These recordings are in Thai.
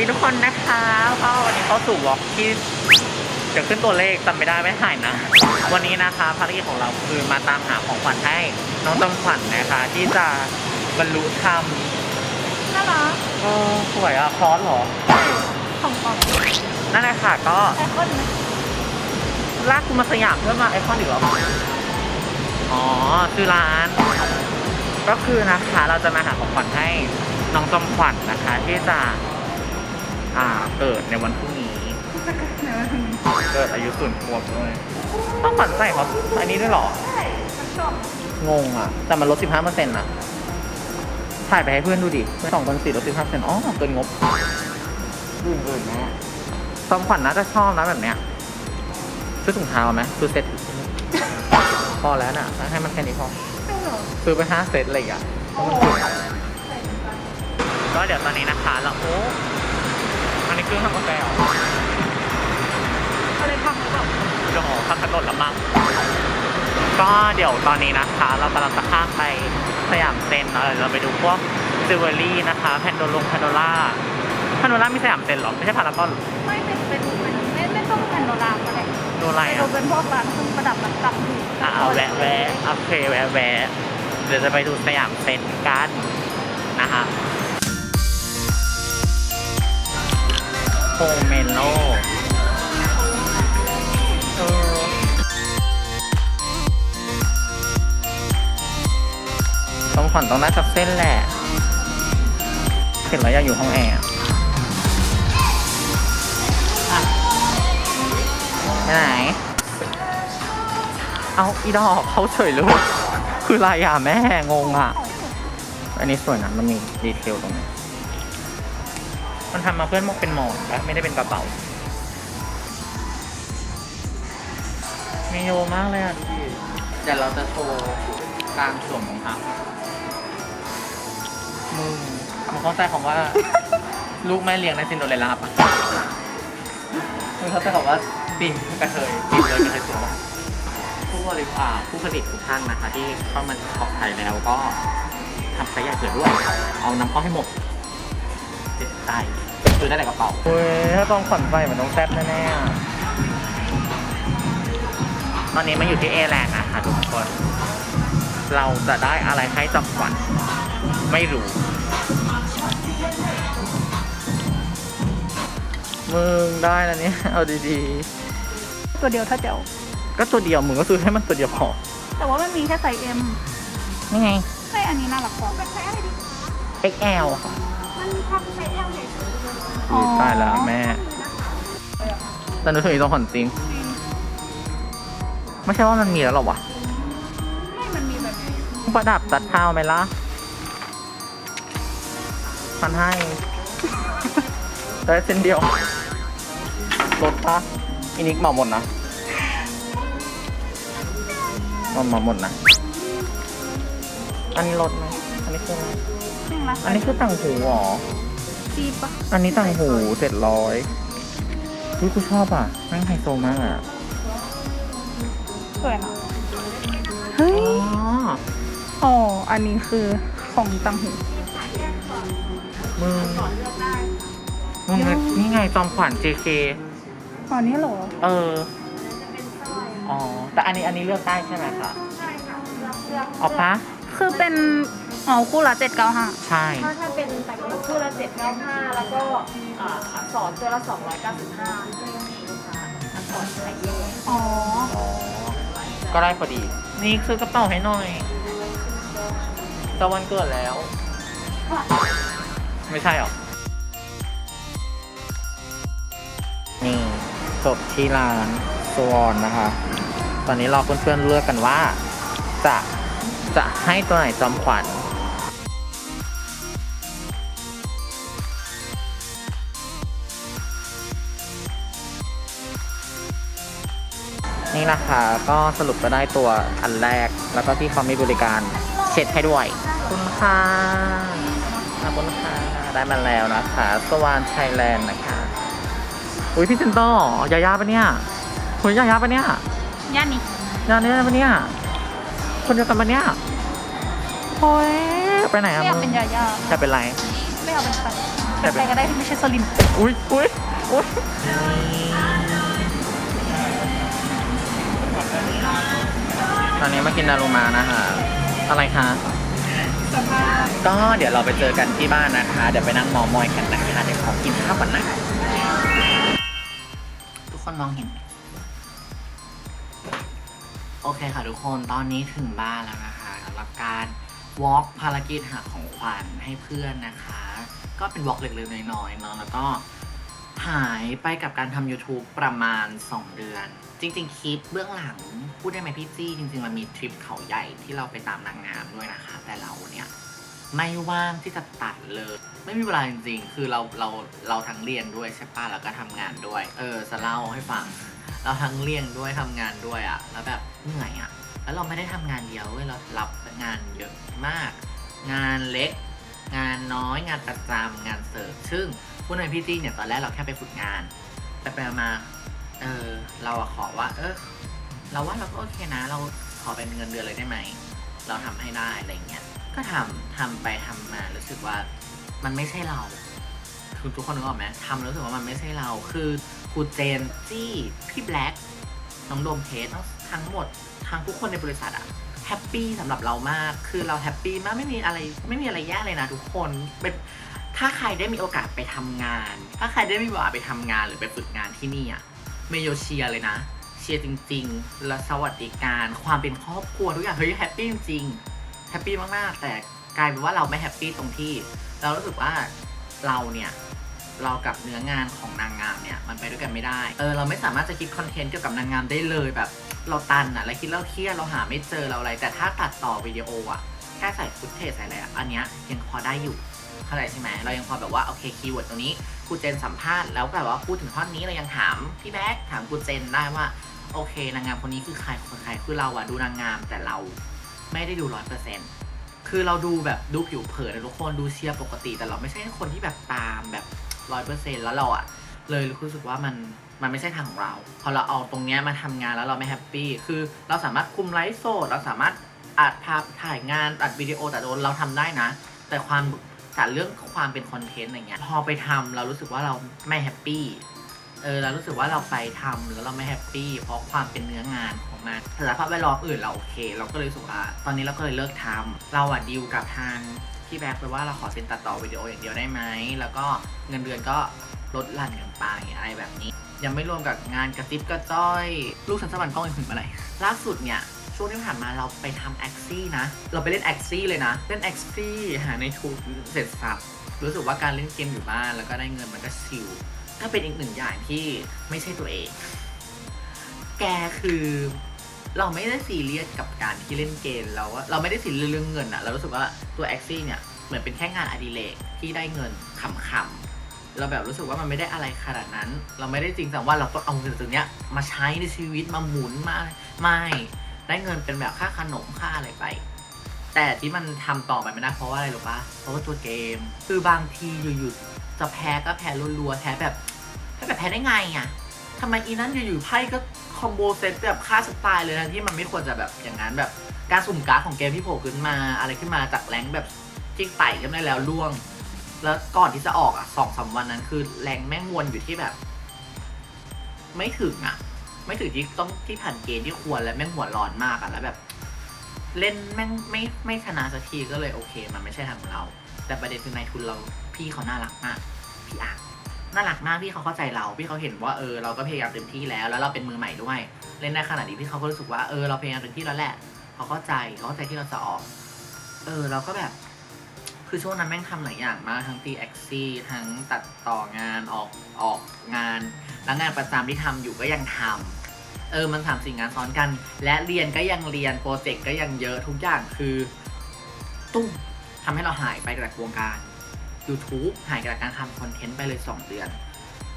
ดีทุกคนนะคะก็วันนี้เข้าสู่วอล์กที่จะขึ้นตัวเลขจำไม่ได้ไม่ถ่ายนะ วันนี้นะคะภารกิจของเราคือมาตามหาของขวัญให้น้องจำขวัญนะคะ ที่จะบรรลุธรรมน่ารักเออสวยอะคอร์สเหรอ ของปลอมนั่นแหละค่ะก็ไอคอนไหมลากคุณมาสยามเพื่อมาไอคอนอีกเหรออ๋อคือร้าน ก็คือนะคะเราจะมาหาของขวัญให้น้องจำขวัญนะคะ ที่จะ อ่าเกิดในวันพรุ่งนี้ไหนวะทางนี้เกิดอายุศูนย์ขวบด้วยต้องขวัญใส่เขาอันนี้ด้วยเหรอ ใช่ฉันชอบงงอะ แต่มันลด15เปอร์เซ็นต์นะถ่ายไปให้เพื่อนดูดิสองพันสี่ลด15เปอร์เซ็นต์อ๋อเกินงบอื่นอื่นแม่จอมขวัญน่าจะชอบนะแบบเนี้ยซื้อถุงเท้าไหมซื้อเซ็ตพอแล้วน่ะ ให้มันแค่นี้พอใช่เหรอซื้อไปห้าเซตเลยอะโอ้โหก็เดี๋ยวตอนนี้นะคะเราโอ้ อันนี้เครื่องทำกาแฟเหรออะไรบ้างหรือเปล่าเดี๋ยวข้ามถนนละมั้งก็เดี๋ยวตอนนี้นะคะ เรากำลังจะข้ามไปสยามเซ็นเนาะเดี๋ยวเราไปดูพวกจิวเวลรี่นะคะแพนโดลงแพนโดล่าแพนโดล่ามีสยามเซ็นเหรอ ไม่ใช่พารากอนเหรอไม่เป็นเป็นเป็นไม่ไม่ต้องเป็นโนราก็ได้ดูอะไรเราอะเป็นพวกร้านเครื่องประดับแบบตับถูกอะเอาแวะแวะโอเคแวะแวะเดี๋ยวจะไปดูสยามเซ็นกันนะคะ โฮเมโลเออต้องขวัญต้องได้สักเส้นแหละเห็นแล้วอยากอยู่ห้องแอร์อะอะไปไหน เอาอีดอกเขาเฉยเลยคืออะไรอะแม่ งงอะ อันนี้สวยนะ มันมีดีเทลตรงนี้ มันทำมาเพื่อนมกเป็นหมอนและไม่ได้เป็นกระเป๋ามีโยมากเลยอะดูดิเดี๋ยวเราจะโชว์การสวมรองเท้ามึงมึงเข้าใจคำว่า ลูกแม่เลี้ยงในซินโดเรลล่าปะมึงเข้าใจคำว่าปีนกระเทยปีนเดินกระเทยสวมผู้บริอ่าผู้ผลิตทุกท่านนะคะ ที่เข้ามาเกาะไทยแล้วก็ทำไซส์ใหญ่เผื่อด้วย เอานำเข้าให้หมด เจ็ดใจซื้อได้แต่กระเป๋าเฮ้ยถ้าต้องขวัญไฟมันต้องแซ่บแน่ๆตอนนี้มาอยู่ที่เอแลนด์นะคะทุกคน เราจะได้อะไรให้จำขวัญไม่รู้ มึงได้แล้วเนี่ย เอาดีตัวเดียวถ้าเจ๋วๆก็ตัวเดียว มึงก็ซื้อให้มันตัวเดียวพอแต่ว่ามันมีแค่ไซส์ M นี่ไง ไม่อันนี้น่ารักกว่าเป็นไซส์อะไรดี XL ค่ะ มันทำไซส์ L เฉยอุ๊ยตายแล้วแม่ แต่นึกถึงอีตัวขอนจริง ไม่ใช่ว่ามันมีแล้วหรอวะไม่มันมีแบบนี้ประดับตัดเท้าไหมล่ะพันให้ ได้เส้นเดียวลดปะอินิกเหมาหมดนะเหมาเหมาหมดนะ อันนี้ลดไหมอันนี้คืออะไรจริงละอันนี้คือต่างหูเหรอ จีบปะอันนี้ต่างหูเจ็ดร้อยอุ้ยกูชอบอะแม่งไฮโซมากอะ สวยนะเฮ้อ๋ยออ๋อ อันนี้คือของตังหู มึงมึงนี่ไงจอมขวัญ JK อ๋อนี่เหรอ เออ อ๋อ แต่อันนี้อันนี้เลือกได้ใช่ไหมคะ ใช่ค่ะ เลือกเลือกเอาปะ คือเป็นอ๋อคู่ละเจ็ดเก้าห้าใช่ ถ้าถ้าเป็นแต่งหูคู่ละ795 แล้วก็อ่าอักษรตัวละ 295ไม่มีลูกค้าอักษรไทยเย่อ๋ออ๋อ ก็ได้พอดี นี่ซื้อกระเป๋าให้หน่อยจะวันเกิดแล้ว ไม่ใช่หรอ นี่จบที่ร้านสวอนนะคะ ตอนนี้รอเพื่อนๆเลือกกันว่า จะ จะให้ตัวไหนจอมขวัญนี่นะคะก็สรุปก็ได้ตัวอันแรก แล้วก็ที่เขามีบริการเช็ดให้ด้วยขอบคุณค่ะขอบคุณค่ะได้มาแล้วนะคะสวานไทยแลนด์นะคะ อุ้ยพี่เซนเตอร์ยายาปะเนี่ยคุณยายาปะเนี่ยย่านนี้ยาเนี่ยปะเนี่ย คนเดียวกันปะเนี่ยโอ้ยไปไหนอะไม่อยากมึเป็งนยาย่าจะเป็นไร ไม่เอาเป็นใครแต่เป็นเป็นใครก็ได้ที่ไม่ใช่สลิมอุ้ยอุ้ยอุ้ยตอนนี้มากินนารูมานะคะอะไรคะก็เดี๋ยวเราไปเจอกันที่บ้านนะคะ เดี๋ยวไปนั่งมอมอยกันนะคะ เดี๋ยวขอกินข้าวก่อนนะ ทุกคนมองเห็นไหม โอเคค่ะทุกคนตอนนี้ถึงบ้านแล้วนะคะสำหรับการวอล์กภารกิจหาของขวัญให้เพื่อนนะคะ ก็เป็นวอล์กเล็กๆน้อยๆเนาะแล้วก็หายไปกับการทำ YouTube ประมาณ 2 เดือน จริงๆ คลิปเบื้องหลัง พูดได้ไหมพี่จี้จริงๆ มันมีทริปเขาใหญ่ที่เราไปตามนางงามด้วยนะคะ แต่เราเนี่ย ไม่ว่างที่จะตัดเลย ไม่มีเวลาจริงๆ คือเราเราเราทั้งเรียนด้วยใช่ปะแล้วก็ทำงานด้วย เออจะเล่าให้ฟัง เราทั้งเรียนด้วยทำงานด้วยอะแล้วแบบเหนื่อยอะแล้วเราไม่ได้ทำงานเดียวเว้ยเรารับงานเยอะมาก งานเล็ก งานน้อยงานประจำงานเสริมซึ่งพูดในพี่จี้เนี่ยตอนแรกเราแค่ไปฝึกงานแต่ไปมาเออเราอะขอว่า เออเราว่าเราก็โอเคนะ เราขอเป็นเงินเดือนเลยได้ไหม เราทำให้ได้อะไรเงี้ย ก็ทำทำไปทำมารู้สึกว่ามันไม่ใช่เราคือทุกคนนึกออกไหมทำรู้สึกว่ามันไม่ใช่เราคือ ครูเจนจี้พี่แบล็กน้องโดมเทสทั้งหมดทั้งทุกคนในบริษัทอะแฮปปี้สำหรับเรามาก คือเราแฮปปี้มากไม่มีอะไรไม่มีอะไรแย่เลยนะทุกคนเป็นถ้าใครได้มีโอกาสไปทำงาน ถ้าใครได้มีโอกาสไปทำงานหรือไปฝึกงานที่นี่อะเมโยเชียเลยนะ เชียร์จริงๆ และสวัสดิการ ความเป็นครอบครัวทุกอย่างเฮ้ยแฮปปี้จริงแฮปปี้มากๆ แต่กลายเป็นว่าเราไม่แฮปปี้ตรงที่ เรารู้สึกว่าเราเนี่ย เรากับเนื้องานของนางงามเนี่ยมันไปด้วยกันไม่ได้ เออเราไม่สามารถจะคิดคอนเทนต์เกี่ยวกับนางงามได้เลยแบบ เราตันอะเราคิดเราเครียดเราหาไม่เจอเราอะไร แต่ถ้าตัดต่อวิดีโออะแค่ใส่ฟุตเทจใส่อะไรอะอันเนี้ยยังพอได้อยู่เข้าใจใช่ไหมเรายังพอแบบว่าโอเคคีย์เวิร์ดตรงนี้ครูเจนสัมภาษณ์แล้วแบบว่าพูดถึงท่อนนี้เรายังถามพี่แบ๊กถามครูเจนได้ว่าโอเคนางงามคนนี้คือใครคนใครคือเราอะดูนางงามแต่เราไม่ได้ดูร้อยเปอร์เซ็นต์คือเราดูแบบดูผิวเผินนะทุกคนดูเชียร์ปกติ แต่เราไม่ใช่คนที่แบบตามแบบ ร้อยเปอร์เซ็นต์แล้วเราอะเลยรู้สึกว่ามันมันไม่ใช่ทางของเรา พอเราเอาตรงเนี้ยมาทำงานแล้วเราไม่แฮปปี้คือเราสามารถคุมไลฟ์สดเราสามารถอัดภาพถ่ายงานอัดวิดีโอแต่โดนเราทำได้นะ แต่ความแต่เรื่องความเป็นคอนเทนต์อะไรเงี้ยพอไปทำเรารู้สึกว่าเราไม่แฮปปี้เออเรารู้สึกว่าเราไปทำแล้วเราไม่แฮปปี้เพราะความเป็นเนื้องานของมันสภาพแวดล้อมอื่นเราโอเค เราก็เลยรู้สึกว่าตอนนี้เราก็เลยเลิกทำเราอะดีลกับทาง พี่แบ็คไปว่าเราขอเซ็นตัดต่อวิดีโออย่างเดียวได้ไหม แล้วก็เงินเดือนก็ลดหลั่นกันไปอะไรแบบนี้ ยังไม่รวมกับงานกระซิบกระจ้อย ลูกฉันสวรรค์กล้องอีกถึงเมื่อไร ล่าสุดเนี่ย ช่วงที่ผ่านมาเราไปทำแอคซี่นะ เราไปเล่นแอคซี่เลยนะ เล่นแอคซี่หาในทูบเสร็จสับรู้สึกว่าการเล่นเกมอยู่บ้านแล้วก็ได้เงินมันก็ชิลก็เป็นอีกหนึ่งอย่างที่ไม่ใช่ตัวเอง แกคือ เราไม่ได้ซีเรียสกับการที่เล่นเกมเราว่าเราไม่ได้ซีเรียสเรื่องเงินอะเรารู้สึกว่าตัวแอคซี่เนี่ยเหมือนเป็นแค่งานอดิเรกที่ได้เงินขำๆเราแบบรู้สึกว่ามันไม่ได้อะไรขนาดนั้น เราไม่ได้จริงจังว่าเราต้องเอาเงินตรงเนี้ยมาใช้ในชีวิตมาหมุนมาไม่ได้เงินเป็นแบบค่าขนมค่าอะไรไป แต่ที่มันทำต่อไปไม่ได้เพราะว่าอะไรหรู้ปะเพราะว่าตัวเกม คือบางทีอยู่ๆจะแพ้ก็แพ้รัวๆแพ้แบบแพ้แบบแพ้ได้ไงอะ ทำไมอีนั้นอยู่ๆไพ่ก็คอมโบเซตแบบฆ่าสไตล์เลยนะที่มันไม่ควรจะแบบอย่างนั้นแบบการสุ่มการ์ดของเกมที่โผล่ขึ้นมาอะไรขึ้นมาจากแรงแบบที่ไต่ขึ้นได้แล้วล่วง แล้วก่อนที่จะออกอะสองสามวันนั้นคือแรงแม่งวนอยู่ที่แบบ ไม่ถึงอะ ไม่ถึงที่ต้องที่ผ่านเกณฑ์ที่ควรและแม่งหัวร้อนมากอะแล้วแบบ เล่นแม่งไม่ไม่ชนะสักทีก็เลยโอเค มันไม่ใช่ทางเรา แต่ประเด็นคือนายทุนเราพี่เขาน่ารักมากพี่อาร์ น่ารักมากพี่เขาเข้าใจเรา พี่เขาเห็นว่าเออเราก็พยายามเต็มที่แล้ว แล้วเราเป็นมือใหม่ด้วย เล่นได้ขนาดนี้พี่เขาก็รู้สึกว่าเออเราพยายามเต็มที่แล้วแหละเขาเข้าใจเขาเข้าใจที่เราจะออก เออเราก็แบบ คือช่วงนั้นแม่งทำหลายอย่างมากทั้งตีแอคซี่ทั้งตัดต่องานออกออกงานแล้วงานประจำที่ทำอยู่ก็ยังทำเออมันสามสิ่งงานซ้อนกัน และเรียนก็ยังเรียนโปรเจกต์ก็ยังเยอะทุกอย่างคือ ตุ้มทำให้เราหายไปจากวงการ YouTube หายจากการทำคอนเทนต์ไปเลย 2 เดือน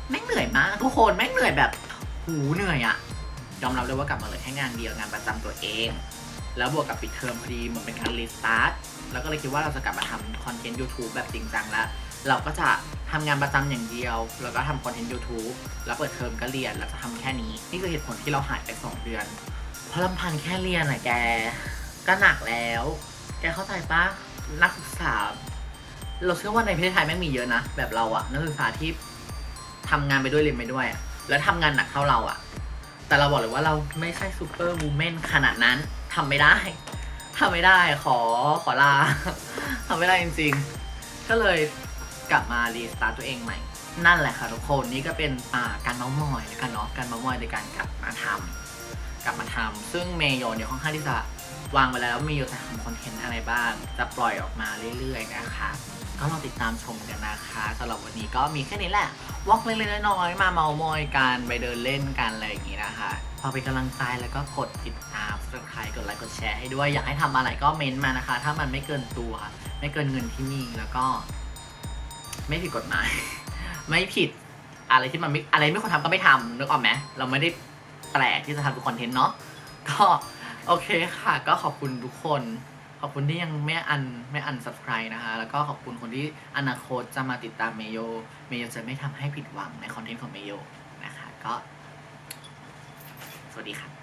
แม่งเหนื่อยมากทุกคนแม่งเหนื่อยแบบหูเหนื่อยอะยอมรับเลยว่ากลับมาเลยแค่งานเดียวงานประจำตัวเอง แล้วบวกกับปิดเทอมพอดีเหมือนเป็นการรีสตาร์ทแล้วก็เลยคิดว่าเราจะกลับมาทำคอนเทนต์ YouTube แบบจริงจังแล้ว เราก็จะทำงานประจำอย่างเดียว แล้วก็ทำคอนเทนต์ YouTube แล้วเปิดเทอมก็เรียนแล้วจะทำแค่นี้ นี่คือเหตุผลที่เราหายไป 2 เดือน เพราะลำพังแค่เรียนอะแกก็หนักแล้ว แกเข้าใจปะนักศึกษา เราเชื่อว่าในประเทศไทยแม่งมีเยอะนะ แบบเราอะนักศึกษาที่ทำงานไปด้วยเรียนไปด้วยอะแล้วทำงานหนักเท่าเราอะแต่เราบอกเลยว่าเราไม่ใช่ซูเปอร์วูแมนขนาดนั้นทำไม่ได้ทำไม่ได้ขอขอลาทำไม่ได้จริงๆ ก็เลยกลับมารีสตาร์ตัวเองใหม่ นั่นแหละค่ะทุกคนนี่ก็เป็นการเมาส์มอยแล้วกันเนาะการเมาส์มอยในการกลับมาทำกลับมาทำซึ่งเมโยเนี่ยค่อนข้างที่จะวางไว้แล้วว่าเมโยจะทำคอนเทนต์อะไรบ้าง จะปล่อยออกมาเรื่อยๆนะคะ ก็ลองติดตามชมกันนะคะสำหรับวันนี้ก็มีแค่นี้แหละวอล์กเล็กๆน้อยๆมาเมามอยกันไปเดินเล่นกันอะไรอย่างงี้นะคะพอเป็นกำลังใจแล้วก็กดติดตาม subscribe กดไลค์กดแชร์ให้ด้วยอยากให้ทำอะไรก็เม้นต์มานะคะ ถ้ามันไม่เกินตัว ไม่เกินเงินที่มีแล้วก็ ไม่ผิดกฎหมายไม่ผิดอะไรที่มันไม่อะไรไม่ควรทำก็ไม่ทำนึกออกไหมเราไม่ได้แปลกที่จะทำทุกคอนเทนต์เนาะก็โอเคค่ะ ก็ขอบคุณทุกคน ขอบคุณที่ยังไม่อันไม่อัน subscribe นะคะ แล้วก็ขอบคุณคนที่อนาคตจะมาติดตามเมโย เมโยจะไม่ทำให้ผิดหวังในคอนเทนต์ของเมโยนะคะ ก็ สวัสดีค่ะ